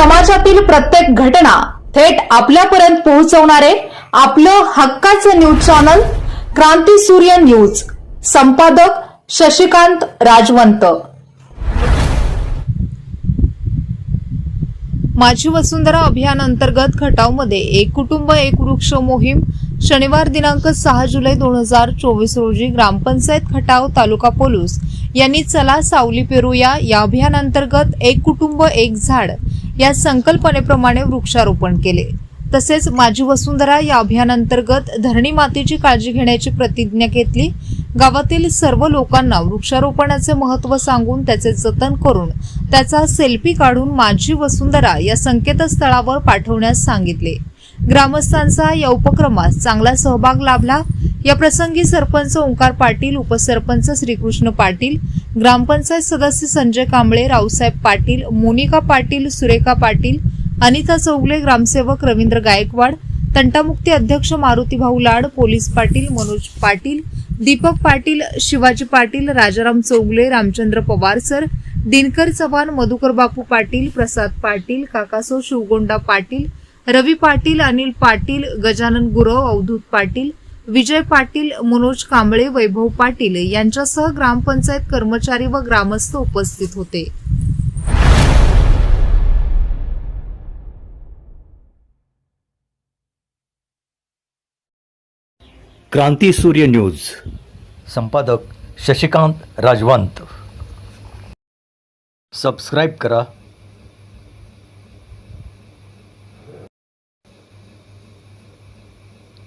समाजातील प्रत्येक घटना थेट आपल्यापर्यंत पोहोचवणारे आपलं हक्काचं न्यूज चॅनल क्रांती सूर्य न्यूज. संपादक शशिकांत राजवंत. माझी वसुंधरा अभियान अंतर्गत खटावमध्ये एक कुटुंब एक वृक्ष मोहीम शनिवार दिनांक सहा जुलै दोन हजार चोवीस रोजी ग्रामपंचायत खटाव तालुका पोलूस यांनी चला सावली पेरूया या अभियानांतर्गत एक कुटुंब एक झाड या संकल्पनेप्रमाणे वृक्षारोपण केले. तसेच माझी वसुंधरा या अभियानांतर्गत धरणी मातेची काळजी घेण्याची प्रतिज्ञा घेतली. गावातील सर्व लोकांना वृक्षारोपणाचे महत्त्व सांगून त्याचे जतन करून त्याचा सेल्फी काढून माझी वसुंधरा या संकेतस्थळावर पाठवण्यास सांगितले. ग्रामस्थांचा या उपक्रमात चांगला सहभाग लाभला. या प्रसंगी सरपंच ओंकार पाटील उपसरपंच श्रीकृष्ण पाटील ग्रामपंचायत सदस्य संजय कांबळे रावसाहेब पाटील मोनिका पाटील सुरेखा पाटील अनिता चौगले ग्रामसेवक रवींद्र गायकवाड तंटामुक्ती अध्यक्ष मारुती भाऊ लाड पोलीस पाटील मनोज पाटील दीपक पाटील शिवाजी पाटील राजाराम चौगले रामचंद्र पवार सर दिनकर चव्हाण मधुकर बापू पाटील प्रसाद पाटील काकासो शिवगोंडा पाटील रवी पाटील अनिल पाटील गजानन गुरव अवधूत पाटील विजय पाटील मनोज कांबळे वैभव पाटील यांच्यासह ग्रामपंचायत कर्मचारी व ग्रामस्थ उपस्थित होते. क्रांती सूर्य न्यूज. संपादक शशिकांत राजवंत. सबस्क्राईब करा.